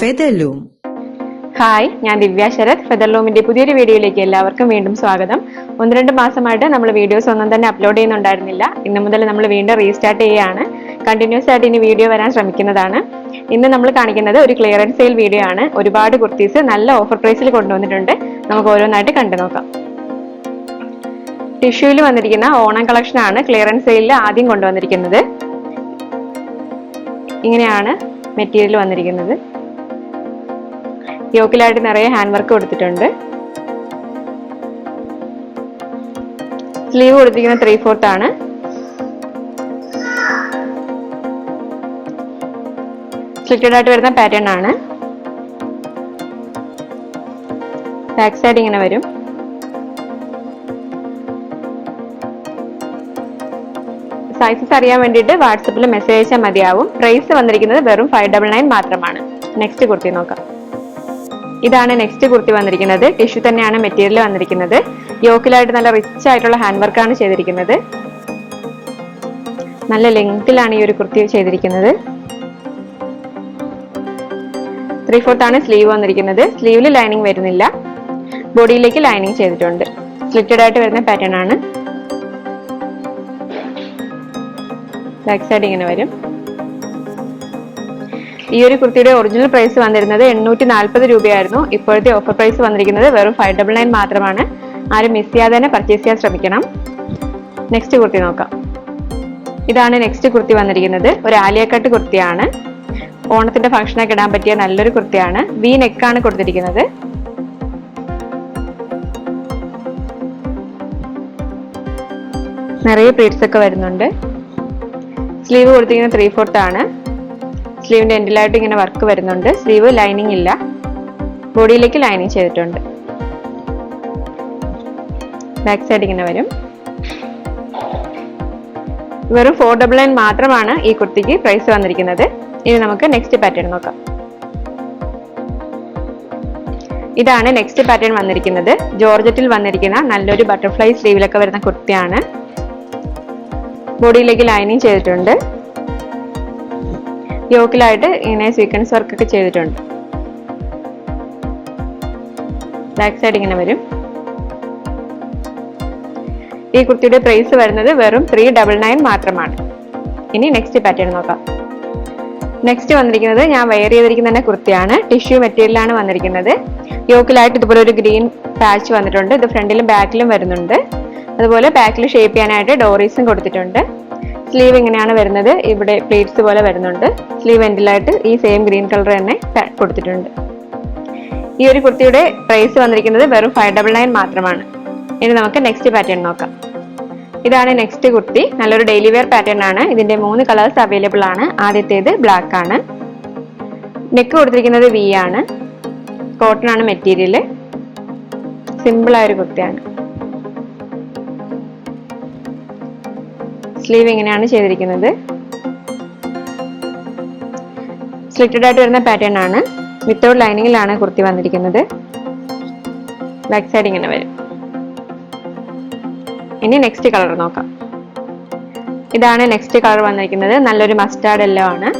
Featherloom. Hi ഞാൻ ദിവ്യ ശരത്. ഫെദർലൂമിന്റെ പുതിയൊരു വീഡിയോയിലേക്ക് എല്ലാവർക്കും വീണ്ടും സ്വാഗതം. ഒന്ന് രണ്ട് മാസമായിട്ട് നമ്മൾ വീഡിയോസ് ഒന്നും തന്നെ അപ്ലോഡ് ചെയ്യുന്നുണ്ടായിരുന്നില്ല. ഇന്ന് മുതൽ നമ്മൾ വീണ്ടും റീസ്റ്റാർട്ട് ചെയ്യുകയാണ്. കണ്ടിന്യൂസ് ആയിട്ട് ഇനി വീഡിയോ വരാൻ ശ്രമിക്കുന്നതാണ്. ഇന്ന് നമ്മൾ കാണിക്കുന്നത് ഒരു ക്ലിയറൻസ് സെയിൽ വീഡിയോ ആണ്. ഒരുപാട് കുർത്തീസ് നല്ല ഓഫർ പ്രൈസിൽ കൊണ്ടുവന്നിട്ടുണ്ട്. നമുക്ക് ഓരോന്നായിട്ട് കണ്ടു നോക്കാം. ടിഷ്യൂവിൽ വന്നിരിക്കുന്ന ഓണം കളക്ഷൻ ആണ് ക്ലിയറൻസ് സെയിലിൽ ആദ്യം കൊണ്ടുവന്നിരിക്കുന്നത്. ഇങ്ങനെയാണ് മെറ്റീരിയൽ വന്നിരിക്കുന്നത്. യോക്കിലായിട്ട് നിറയെ ഹാൻഡ് വർക്ക് കൊടുത്തിട്ടുണ്ട്. സ്ലീവ് കൊടുത്തിരിക്കുന്ന ത്രീ ഫോർത്ത് ആണ്. സ്ലിറ്റഡ് ആയിട്ട് വരുന്ന പാറ്റേൺ ആണ്. ബാക്ക് സൈഡ് ഇങ്ങനെ വരും. സൈസസ് അറിയാൻ വേണ്ടിയിട്ട് വാട്സപ്പിൽ മെസ്സേജ് അയച്ചാൽ മതിയാവും. പ്രൈസ് വന്നിരിക്കുന്നത് വെറും ഫൈവ് ഡബിൾ നയൻ മാത്രമാണ്. നെക്സ്റ്റ് കുർത്തി നോക്കാം. ഇതാണ് നെക്സ്റ്റ് കുർത്തി വന്നിരിക്കുന്നത്. ടിഷ്യൂ തന്നെയാണ് മെറ്റീരിയൽ വന്നിരിക്കുന്നത്. യോക്കിലായിട്ട് നല്ല റിച്ച് ആയിട്ടുള്ള ഹാൻഡ് വർക്കാണ് ചെയ്തിരിക്കുന്നത്. നല്ല ലെങ്തിലാണ് ഈ ഒരു കുർത്തി ചെയ്തിരിക്കുന്നത്. ത്രീ ഫോർത്ത് ആണ് സ്ലീവ് വന്നിരിക്കുന്നത്. സ്ലീവിൽ ലൈനിങ് വരുന്നില്ല. ബോഡിയിലേക്ക് ലൈനിങ് ചെയ്തിട്ടുണ്ട്. സ്ലിറ്റഡ് ആയിട്ട് വരുന്ന പാറ്റേൺ ആണ്. ബാക്ക് സൈഡ് ഇങ്ങനെ വരും. ഈ ഒരു കുർത്തിയുടെ ഒറിജിനൽ പ്രൈസ് വന്നിരുന്നത് എണ്ണൂറ്റി നാൽപ്പത് രൂപയായിരുന്നു. ഇപ്പോഴത്തെ ഓഫർ പ്രൈസ് വന്നിരിക്കുന്നത് വെറും ഫൈവ് ഡബിൾ നയൻ മാത്രമാണ്. ആരും മിസ് ചെയ്യാതെ തന്നെ പർച്ചേസ് ചെയ്യാൻ ശ്രമിക്കണം. നെക്സ്റ്റ് കുർത്തി നോക്കാം. ഇതാണ് നെക്സ്റ്റ് കുർത്തി വന്നിരിക്കുന്നത്. ഒരു ആലിയക്കട്ട് കുർത്തിയാണ്. ഓണത്തിന്റെ ഫംഗ്ഷനൊക്കെ ഇടാൻ പറ്റിയ നല്ലൊരു കുർത്തിയാണ്. വി നെക്കാണ് കൊടുത്തിരിക്കുന്നത്. നിറയെ പ്ലേറ്റ്സ് ഒക്കെ വരുന്നുണ്ട്. സ്ലീവ് കൊടുത്തിരിക്കുന്നത് ത്രീ ഫോർത്ത് ആണ്. സ്ലീവിന്റെ എൻഡിലായിട്ട് ഇങ്ങനെ വർക്ക് വരുന്നുണ്ട്. സ്ലീവ് ലൈനിങ് ഇല്ല. ബോഡിയിലേക്ക് ലൈനിങ് ചെയ്തിട്ടുണ്ട്. ബാക്ക് സൈഡ് ഇങ്ങനെ വരും. വെറും ഫോർ ഡബിൾ നയൻ മാത്രമാണ് ഈ കുർത്തിക്ക് പ്രൈസ് വന്നിരിക്കുന്നത്. ഇനി നമുക്ക് നെക്സ്റ്റ് പാറ്റേൺ നോക്കാം. ഇതാണ് നെക്സ്റ്റ് പാറ്റേൺ വന്നിരിക്കുന്നത്. ജോർജറ്റിൽ വന്നിരിക്കുന്ന നല്ലൊരു ബട്ടർഫ്ലൈ സ്ലീവിലൊക്കെ വരുന്ന കുർത്തിയാണ്. ബോഡിയിലേക്ക് ലൈനിങ് ചെയ്തിട്ടുണ്ട്. യോക്കിലായിട്ട് ഇങ്ങനെ സീക്വൻസ് വർക്കൊക്കെ ചെയ്തിട്ടുണ്ട്. ബാക്ക് സൈഡ് ഇങ്ങനെ വരും. ഈ കുർത്തിയുടെ പ്രൈസ് വരുന്നത് വെറും ത്രീ ഡബിൾ നയൻ മാത്രമാണ്. ഇനി നെക്സ്റ്റ് പാറ്റേൺ നോക്കാം. നെക്സ്റ്റ് വന്നിരിക്കുന്നത് ഞാൻ വെയർ ചെയ്തിരിക്കുന്ന തന്നെ കുർത്തിയാണ്. ടിഷ്യൂ മെറ്റീരിയലാണ് വന്നിരിക്കുന്നത്. യോക്കിലായിട്ട് ഇതുപോലെ ഒരു ഗ്രീൻ പാച്ച് വന്നിട്ടുണ്ട്. ഇത് ഫ്രണ്ടിലും ബാക്കിലും വരുന്നുണ്ട്. അതുപോലെ ബാക്കിൽ ഷേപ്പ് ചെയ്യാനായിട്ട് ഡോറീസും കൊടുത്തിട്ടുണ്ട്. സ്ലീവ് ഇങ്ങനെയാണ് വരുന്നത്? ഇവിടെ പ്ലേറ്റ്സ് പോലെ വരുന്നുണ്ട്. സ്ലീവ് എൻഡിലായിട്ട് ഈ സെയിം ഗ്രീൻ കളർ തന്നെ കൊടുത്തിട്ടുണ്ട്. ഈ ഒരു കുർത്തിയുടെ പ്രൈസ് വന്നിരിക്കുന്നത് വെറും ഫൈവ് ഡബിൾ നയൻ മാത്രമാണ്. ഇനി നമുക്ക് നെക്സ്റ്റ് പാറ്റേൺ നോക്കാം. ഇതാണ് നെക്സ്റ്റ് കുർത്തി. നല്ലൊരു ഡെയിലി വെയർ പാറ്റേൺ ആണ്. ഇതിന്റെ മൂന്ന് കളേഴ്സ് അവൈലബിൾ ആണ്. ആദ്യത്തേത് ബ്ലാക്ക് ആണ്. നെക്ക് കൊടുത്തിരിക്കുന്നത് വി ആണ്. കോട്ടൺ ആണ് മെറ്റീരിയൽ സിമ്പിൾ ആയ ഒരു കുർത്തിയാണ്. സ്ലീവ് ഇങ്ങനെയാണ് ചെയ്തിരിക്കുന്നത്? സ്ലിറ്റഡ് ആയിട്ട് വരുന്ന പാറ്റേൺ ആണ്. വിത്തൗട്ട് ലൈനിങ്ങിലാണ് കുർത്തി വന്നിരിക്കുന്നത്. ബാക്ക് സൈഡ് ഇങ്ങനെ വരും. ഇനി നെക്സ്റ്റ് കളർ നോക്കാം. ഇതാണ് നെക്സ്റ്റ് കളർ വന്നിരിക്കുന്നത്. നല്ലൊരു മസ്റ്റാർഡ് എല്ലോ ആണ്.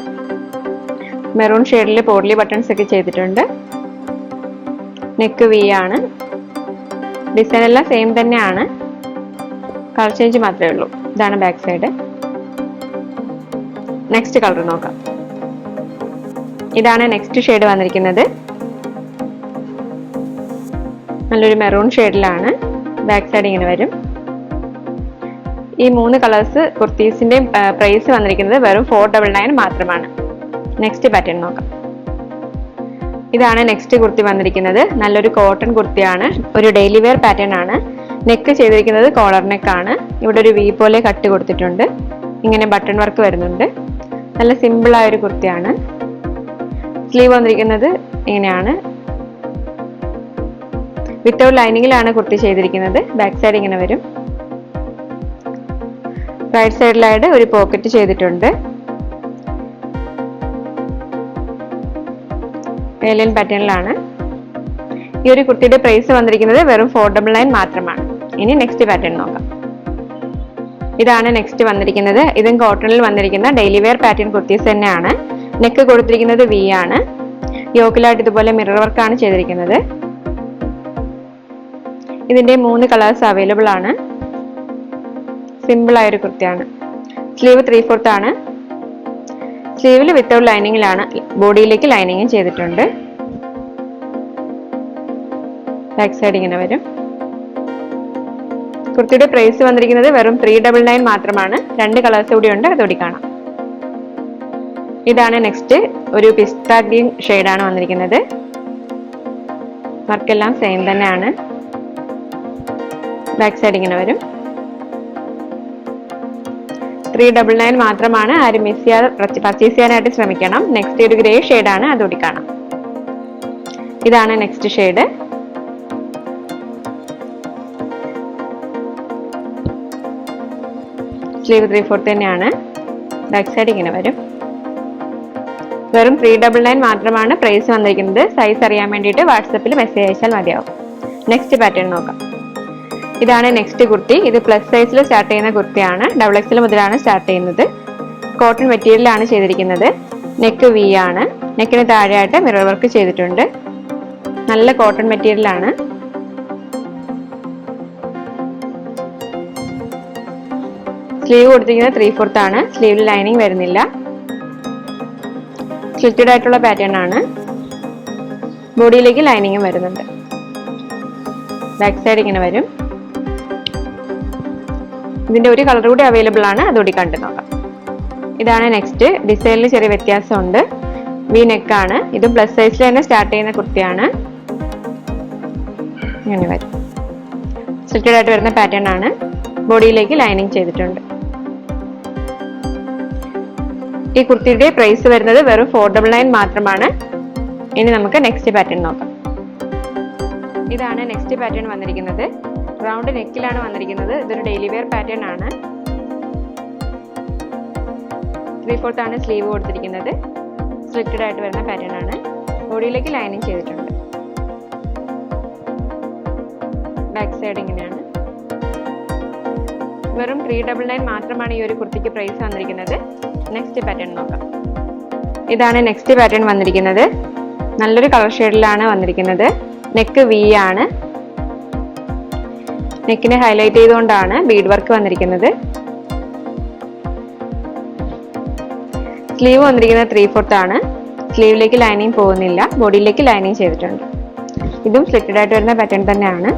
മെറൂൺ ഷെയ്ഡിൽ പോർലി ബട്ടൺസ് ഒക്കെ ചെയ്തിട്ടുണ്ട്. നെക്ക് വി ആണ്. ഡിസൈൻ എല്ലാം സെയിം തന്നെയാണ്. കളർ ചേഞ്ച് മാത്രമേ ഉള്ളൂ. ഇതാണ് ബാക്ക് സൈഡ് നെക്സ്റ്റ് കളർ നോക്കാം. ഇതാണ് നെക്സ്റ്റ് ഷെയ്ഡ് വന്നിരിക്കുന്നത്. നല്ലൊരു മെറൂൺ ഷെയ്ഡിലാണ് ബാക്ക് സൈഡ് ഇങ്ങനെ വരും. ഈ മൂന്ന് കളേഴ്സ് കുർത്തീസിന്റെ പ്രൈസ് വന്നിരിക്കുന്നത് വെറും ഫോർ ഡബിൾ നയൻ മാത്രമാണ്. നെക്സ്റ്റ് പാറ്റേൺ നോക്കാം. ഇതാണ് നെക്സ്റ്റ് കുർത്തി വന്നിരിക്കുന്നത്. നല്ലൊരു കോട്ടൺ കുർത്തിയാണ്. ഒരു ഡെയിലി വെയർ പാറ്റേൺ ആണ്. നെക്ക് ചെയ്തിരിക്കുന്നത് കോളർ നെക്കാണ് ഇവിടെ ഒരു വി പോലെ കട്ട് കൊടുത്തിട്ടുണ്ട്. ഇങ്ങനെ ബട്ടൺ വർക്ക് വരുന്നുണ്ട്. നല്ല സിമ്പിൾ ആയ ഒരു കുർത്തിയാണ്. സ്ലീവ് വന്നിരിക്കുന്നത് ഇങ്ങനെയാണ്. വിത്തൗട്ട് ലൈനിങ്ങിലാണ് കുർത്തി ചെയ്തിരിക്കുന്നത്. ബാക്ക് സൈഡ് ഇങ്ങനെ വരും. റൈറ്റ് സൈഡിലായിട്ട് ഒരു പോക്കറ്റ് ചെയ്തിട്ടുണ്ട്. ഏലിയൻ പാറ്റേണിലാണ് ഈ ഒരു കുട്ടിയുടെ പ്രൈസ് വന്നിരിക്കുന്നത് വെറും ഫോർ ഡബിൾ നയൻ മാത്രമാണ്. ഇനി നെക്സ്റ്റ് പാറ്റേൺ നോക്കാം. ഇതാണ് നെക്സ്റ്റ് വന്നിരിക്കുന്നത്. ഇതും കോട്ടണിൽ വന്നിരിക്കുന്ന ഡെയിലി വെയർ പാറ്റേൺ കുർത്തീസ് തന്നെയാണ്. നെക്ക് കൊടുത്തിരിക്കുന്നത് വി ആണ്. യോക്കിലായിട്ട് ഇതുപോലെ മിറർ വർക്കാണ് ചെയ്തിരിക്കുന്നത്. ഇതിന്റെ മൂന്ന് കളേഴ്സ് അവൈലബിൾ ആണ്. ഒരു കുർത്തിയാണ്. സ്ലീവ് ത്രീ ഫോർത്ത് ആണ്. സ്ലീവിൽ വിത്തൗട്ട് ലൈനിങ്ങിലാണ് ബോഡിയിലേക്ക് ലൈനിങ്ങും ചെയ്തിട്ടുണ്ട്. ബാക്ക് സൈഡ് ഇങ്ങനെ വരും. കുർത്തിയുടെ പ്രൈസ് വന്നിരിക്കുന്നത് വെറും ത്രീ ഡബിൾ നയൻ മാത്രമാണ്. രണ്ട് കളേഴ്സ് കൂടി ഉണ്ട് അതോടി കാണാം ഇതാണ് നെക്സ്റ്റ് ഒരു പിസ്ത ഗ്രീൻ ഷെയ്ഡാണ് വന്നിരിക്കുന്നത്. വർക്കെല്ലാം സെയിം തന്നെയാണ്. ബാക്ക് സൈഡ് ഇങ്ങനെ വരും. ത്രീ ഡബിൾ നയൻ മാത്രമാണ്. ആരും മിസ് ചെയ്യാതെ പർച്ചേസ് ചെയ്യാനായിട്ട് ശ്രമിക്കണം. നെക്സ്റ്റ് ഒരു ഗ്രേ ഷെയ്ഡാണ് അതോടി കാണാം ഇതാണ് next shade sleeve three fourth തന്നെയാണ്. ബാക്ക് സൈഡ് ഇങ്ങനെ വരും. വെറും ത്രീ ഡബിൾ നയൻ മാത്രമാണ് പ്രൈസ് വന്നിരിക്കുന്നത്. സൈസ് അറിയാൻ വേണ്ടിയിട്ട് വാട്സപ്പിൽ മെസ്സേജ് അയച്ചാൽ മതിയാവും. നെക്സ്റ്റ് പാറ്റേൺ നോക്കാം. ഇതാണ് നെക്സ്റ്റ് കുർത്തി. ഇത് പ്ലസ് സൈസിൽ സ്റ്റാർട്ട് ചെയ്യുന്ന കുർത്തിയാണ്. ഡബിൾ എക്സിൽ മുതലാണ് സ്റ്റാർട്ട് ചെയ്യുന്നത്. കോട്ടൺ മെറ്റീരിയലാണ് ചെയ്തിരിക്കുന്നത്. നെക്ക് വി ആണ്. നെക്കിന് താഴെയായിട്ട് മിറർ വർക്ക് ചെയ്തിട്ടുണ്ട്. നല്ല കോട്ടൺ മെറ്റീരിയലാണ് സ്ലീവ് കൊടുത്തിരിക്കുന്നത് ത്രീ ഫോർത്ത് ആണ്. സ്ലീവിൽ ലൈനിങ് വരുന്നില്ല. സ്ലിറ്റഡ് ആയിട്ടുള്ള പാറ്റേൺ ആണ്. ബോഡിയിലേക്ക് ലൈനിങ്ങും വരുന്നുണ്ട്. ബാക്ക് സൈഡ് ഇങ്ങനെ വരും. ഇതിന്റെ ഒരു കളർ കൂടി അവൈലബിൾ ആണ്. അതുകൂടി കണ്ടു നോക്കാം. ഇതാണ് നെക്സ്റ്റ് ഡിസൈനിൽ ചെറിയ വ്യത്യാസമുണ്ട്. വി നെക്ക് ആണ്. ഇത് പ്ലസ് സൈസിൽ തന്നെ സ്റ്റാർട്ട് ചെയ്യുന്ന കുർത്തിയാണ്. ഇങ്ങനെ വരും. സ്ലിറ്റഡ് ആയിട്ട് വരുന്ന പാറ്റേൺ ആണ്. ബോഡിയിലേക്ക് ലൈനിങ് ചെയ്തിട്ടുണ്ട്. ഈ കുർത്തിയുടെ പ്രൈസ് വരുന്നത് വെറും ഫോർ ഡബിൾ നയൻ മാത്രമാണ്. ഇനി നമുക്ക് നെക്സ്റ്റ് പാറ്റേൺ നോക്കാം. ഇതാണ് നെക്സ്റ്റ് പാറ്റേൺ വന്നിരിക്കുന്നത്. റൗണ്ട് നെക്കിലാണ് വന്നിരിക്കുന്നത്. ഇതൊരു ഡെയിലി വെയർ പാറ്റേൺ ആണ്. ത്രീ ഫോർത്ത് ആണ് സ്ലീവ് കൊടുത്തിരിക്കുന്നത്. സ്ലിറ്റഡ് ആയിട്ട് വരുന്ന പാറ്റേൺ ആണ്. ബോഡിയിലേക്ക് ലൈനിങ് ചെയ്തിട്ടുണ്ട്. ബാക്ക് സൈഡ് ഇങ്ങനെയാണ്. വെറും ത്രീ ഡബിൾ നയൻ മാത്രമാണ് ഈ ഒരു കുർത്തിക്ക് പ്രൈസ് വന്നിരിക്കുന്നത്. നെക്സ്റ്റ് പാറ്റേൺ നോക്കാം. ഇതാണ് നെക്സ്റ്റ് പാറ്റേൺ വന്നിരിക്കുന്നത്. നല്ലൊരു കളർ ഷെയ്ഡിലാണ് വന്നിരിക്കുന്നത്. നെക്ക് വി ആണ്. നെക്കിനെ ഹൈലൈറ്റ് ചെയ്തുകൊണ്ടാണ് ബീഡ് വർക്ക് വന്നിരിക്കുന്നത്. സ്ലീവ് വന്നിരിക്കുന്നത് ത്രീ ഫോർത്ത് ആണ് സ്ലീവിലേക്ക് ലൈനിങ് പോകുന്നില്ല. ബോഡിയിലേക്ക് ലൈനിങ് ചെയ്തിട്ടുണ്ട്. ഇതും സ്ലിറ്റഡ് ആയിട്ട് വരുന്ന പാറ്റേൺ തന്നെയാണ്.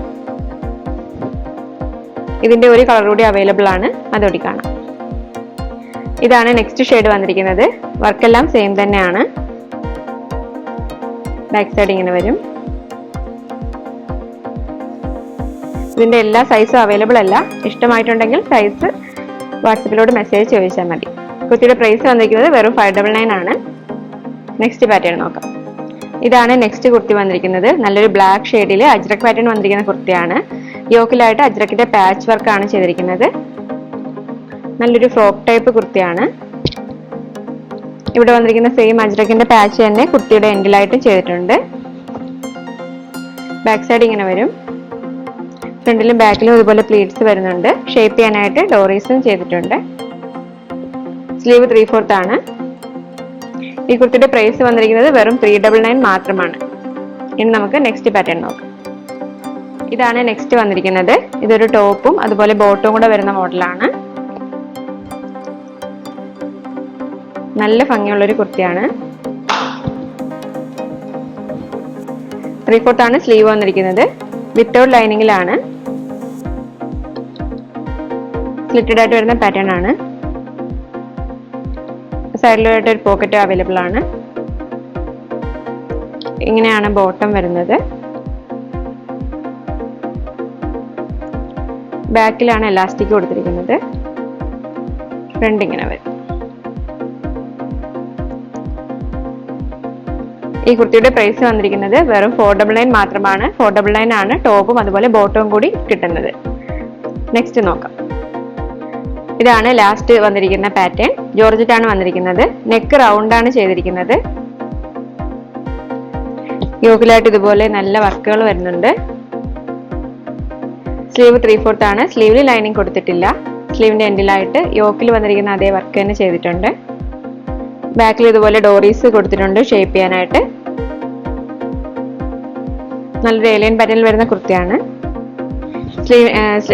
ഇതിന്റെ ഒരു കളർ കൂടി അവൈലബിൾ ആണ്. അതോടി കാണാം. ഇതാണ് നെക്സ്റ്റ് ഷെയ്ഡ് വന്നിരിക്കുന്നത്. വർക്കെല്ലാം സെയിം തന്നെയാണ്. ബാക്ക് സൈഡ് ഇങ്ങനെ വരും. ഇതിന്റെ എല്ലാ സൈസും അവൈലബിൾ അല്ല. ഇഷ്ടമായിട്ടുണ്ടെങ്കിൽ സൈസ് വാട്സപ്പിലോട് മെസ്സേജ് ചോദിച്ചാൽ മതി. കുത്തിയുടെ പ്രൈസ് വന്നിരിക്കുന്നത് വെറും ഫൈവ് ഡബിൾ നയൻ ആണ്. നെക്സ്റ്റ് പാറ്റേൺ നോക്കാം. ഇതാണ് നെക്സ്റ്റ് കുർത്തി വന്നിരിക്കുന്നത്. നല്ലൊരു ബ്ലാക്ക് ഷെയ്ഡിൽ അജ്രക് പാറ്റേൺ വന്നിരിക്കുന്ന കുർത്തിയാണ്. യോക്കിലായിട്ട് അജ്രക്കിന്റെ പാച്ച് വർക്കാണ് ചെയ്തിരിക്കുന്നത്. നല്ലൊരു ഫ്രോക്ക് ടൈപ്പ് കുർത്തിയാണ്. ഇവിടെ വന്നിരിക്കുന്ന സെയിം അജ്രക്കിന്റെ പാച്ച് തന്നെ കുർത്തിയുടെ എൻഡിലായിട്ട് ചെയ്തിട്ടുണ്ട്. ബാക്ക് സൈഡ് ഇങ്ങനെ വരും. ഫ്രണ്ടിലും ബാക്കിലും ഇതുപോലെ പ്ലീറ്റ്സ് വരുന്നുണ്ട്. ഷേപ്പ് ചെയ്യാനായിട്ട് ഡോറീസും ചെയ്തിട്ടുണ്ട്. സ്ലീവ് ത്രീ ഫോർത്ത് ആണ്. ഈ കുർത്തിയുടെ പ്രൈസ് വന്നിരിക്കുന്നത് വെറും ത്രീ ഡബിൾ നയൻ മാത്രമാണ്. ഇനി നമുക്ക് നെക്സ്റ്റ് പാറ്റേൺ നോക്കാം. ഇതാണ് നെക്സ്റ്റ് വന്നിരിക്കുന്നത്. ഇതൊരു ടോപ്പും അതുപോലെ ബോട്ടും കൂടെ വരുന്ന മോഡലാണ്. നല്ല ഭംഗിയുള്ള ഒരു കുർത്തിയാണ് ആണ് സ്ലീവ് വന്നിരിക്കുന്നത്. വിത്തൗട്ട് ലൈനിങ്ങിലാണ് സ്ലിറ്റഡ് ആയിട്ട് വരുന്ന പാറ്റേൺ ആണ്. സൈഡിലായിട്ട് ഒരു പോക്കറ്റ് അവൈലബിൾ ആണ്. ഇങ്ങനെയാണ് ബോട്ടം വരുന്നത്. ബാക്കിലാണ് എലാസ്റ്റിക് കൊടുത്തിരിക്കുന്നത്. ഫ്രണ്ട് ഇങ്ങനെ വരും. ഈ കുർത്തിയുടെ പ്രൈസ് വന്നിരിക്കുന്നത് വെറും ഫോർ ഡബിൾ നയൻ മാത്രമാണ്. ഫോർ ഡബിൾ നയൻ ആണ് ടോപ്പും അതുപോലെ ബോട്ടവും കൂടി കിട്ടുന്നത്. നെക്സ്റ്റ് നോക്കാം. ഇതാണ് ലാസ്റ്റ് വന്നിരിക്കുന്ന പാറ്റേൺ ജോർജറ്റ് ആണ് വന്നിരിക്കുന്നത്. നെക്ക് റൗണ്ട് ആണ് ചെയ്തിരിക്കുന്നത്. യോഗിലായിട്ട് ഇതുപോലെ നല്ല വർക്കുകൾ വരുന്നുണ്ട്. സ്ലീവ് ത്രീ ഫോർത്ത് ആണ്. സ്ലീവിൽ ലൈനിങ് കൊടുത്തിട്ടില്ല. സ്ലീവിന്റെ എൻഡിലായിട്ട് യോക്കിൽ വന്നിരിക്കുന്ന അതേ വർക്ക് തന്നെ ചെയ്തിട്ടുണ്ട്. ബാക്കിൽ ഇതുപോലെ ഡോറീസ് കൊടുത്തിട്ടുണ്ട് ഷേപ്പ് ചെയ്യാനായിട്ട്. നല്ലൊരു ഏലിയൻ പാറ്റേണിൽ വരുന്ന കുർത്തിയാണ്. സ്ലീവ്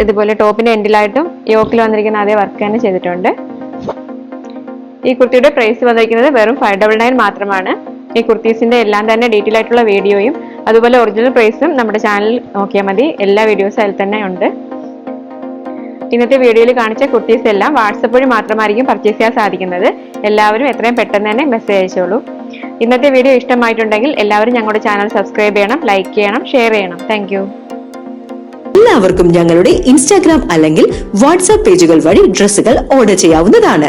ഇതുപോലെ ടോപ്പിന്റെ എൻഡിലായിട്ടും യോക്കിൽ വന്നിരിക്കുന്ന അതേ വർക്ക് തന്നെ ചെയ്തിട്ടുണ്ട്. ഈ കുർത്തിയുടെ പ്രൈസ് വന്നിരിക്കുന്നത് വെറും ഫൈവ് ഡബിൾ നയൻ മാത്രമാണ്. ഈ കുർത്തീസിന്റെ എല്ലാം തന്നെ ഡീറ്റെയിൽ ആയിട്ടുള്ള വീഡിയോയും അതുപോലെ ഒറിജിനൽ പ്രൈസും നമ്മുടെ ചാനൽ നോക്കിയാൽ മതി. എല്ലാ വീഡിയോസും അതിൽ തന്നെ ഉണ്ട്. ഇന്നത്തെ വീഡിയോയിൽ കാണിച്ച കുർത്തീസ് എല്ലാം വാട്സപ്പ് വഴി മാത്രമായിരിക്കും പർച്ചേസ് ചെയ്യാൻ സാധിക്കുന്നത്. എല്ലാവരും എത്രയും പെട്ടെന്ന് തന്നെ മെസ്സേജ് അയച്ചോളൂ. ഇന്നത്തെ വീഡിയോ ഇഷ്ടമായിട്ടുണ്ടെങ്കിൽ എല്ലാവരും ഞങ്ങളുടെ ചാനൽ സബ്സ്ക്രൈബ് ചെയ്യണം ലൈക്ക് ചെയ്യണം ഷെയർ ചെയ്യണം. താങ്ക് എല്ലാവർക്കും ഞങ്ങളുടെ ഇൻസ്റ്റാഗ്രാം അല്ലെങ്കിൽ വാട്സാപ്പ് പേജുകൾ വഴി ഡ്രസ്സുകൾ ഓർഡർ ചെയ്യാവുന്നതാണ്.